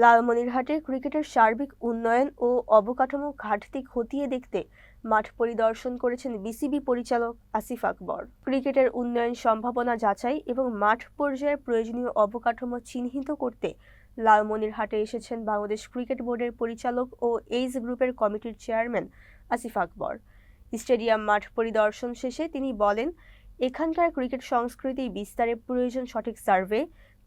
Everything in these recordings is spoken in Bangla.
লালমনিরহাটে ক্রিকেটের সার্বিক উন্নয়ন ও অবকাঠামো ঘাটতি খতিয়ে দেখতে মাঠ পরিদর্শন করেছেন বিসিবি পরিচালক আসিফ আকবর। ক্রিকেটের উন্নয়ন সম্ভাবনা যাচাই এবং মাঠ পর্যায়ে প্রয়োজনীয় অবকাঠামো চিহ্নিত করতে লালমনিরহাটে এসেছেন বাংলাদেশ ক্রিকেট বোর্ডের পরিচালক ও এইজ গ্রুপের কমিটির চেয়ারম্যান আসিফ আকবর। স্টেডিয়াম মাঠ পরিদর্শন শেষে তিনি বলেন, এখানকার ক্রিকেট সংস্কৃতি বিস্তারে প্রয়োজন সঠিক সার্ভে,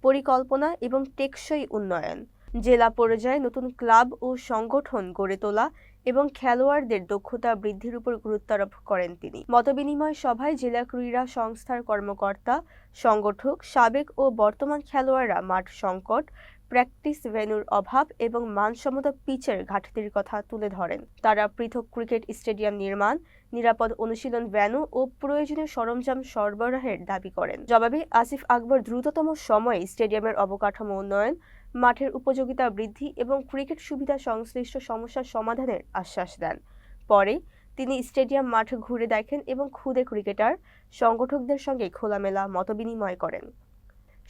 পরিকল্পনা এবং টেকসই উন্নয়ন। জেলা পর্যায়ে নতুন ক্লাব ও সংগঠন গড়ে তোলা এবং খেলোয়াড়দের দক্ষতা বৃদ্ধির উপর গুরুত্ব আরোপ করেন তিনি। মতবিনিময় সভায় জেলা ক্রীড়া সংস্থার কর্মকর্তা, সংগঠক, সাবেক ও বর্তমান খেলোয়াড়রা মাঠ সংকট, প্র্যাকটিস ভেন্যুর অভাব এবং মানসম্মত পিচের ঘাটতির কথা তুলে ধরেন। তারা পৃথক ক্রিকেট স্টেডিয়াম নির্মাণ, নিরাপদ অনুশীলন ভ্যানু ও প্রয়োজনীয় সরঞ্জাম সরবরাহের দাবি করেন। জবাবে আসিফ আকবর, দ্রুততম সময়ে স্টেডিয়ামের অবকাঠামো উন্নয়ন মাঠের উপযোগিতা বৃদ্ধি এবং ক্রিকেট সুবিধা সংশ্লিষ্ট সমস্যার সমাধানের আশ্বাস দেন। পরে তিনি স্টেডিয়াম মাঠ ঘুরে দেখেন এবং খুদে ক্রিকেটার সংগঠকদের সঙ্গে খোলামেলা মতবিনিময় করেন।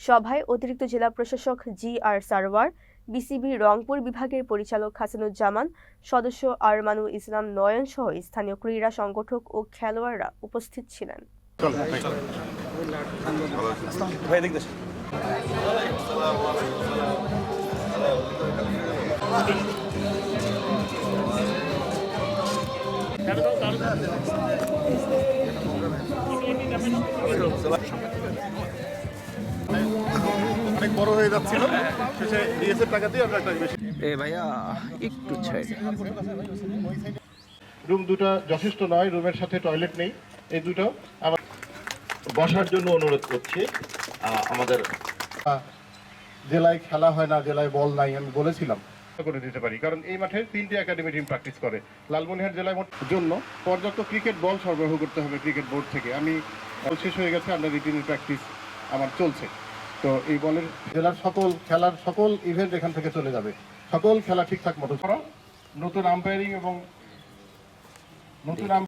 সভায় অতিরিক্ত জেলা প্রশাসক G R Sarwar, BCB Rangpur বিভাগের পরিচালক হাসানুজ্জামান সদস্য আরমানুল ইসলাম নয়ন সহ স্থানীয় ক্রীড়া সংগঠক ও খেলোয়াড়রা উপস্থিত ছিলেন। ভাই অনেক বড় হয়ে যাচ্ছিল। শেষে ডিএসএর টাকা দিয়ে আমরা একটা এ ভাইয়া একটু ছাইড রুম দুটো যথেষ্ট নয় রুমের সাথে টয়লেট নেই। এই দুটো আমার বসার জন্য অনুরোধ করছি। আমাদের জেলায় খেলা হয় না জেলায় বল নাই আমি বলেছিলাম। করে দিতে পারি। কারণ এই মাঠে তিনটি একাডেমি টিম প্র্যাকটিস করে। লালমনিরহাট জেলায় জন্য পর্যাপ্ত ক্রিকেট বল সরবরাহ করতে হবে ক্রিকেট বোর্ড থেকে। আমি শেষ হয়ে গেছে আন্ডার এইটিনের প্র্যাকটিস আমার চলছে। তো এই বলের জেলার সকল, খেলার সকল ইভেন্ট এখান থেকে চলে যাবে। সকল খেলা ঠিকঠাক মতো নতুন আম্পায়ারিং এবং নতুন আম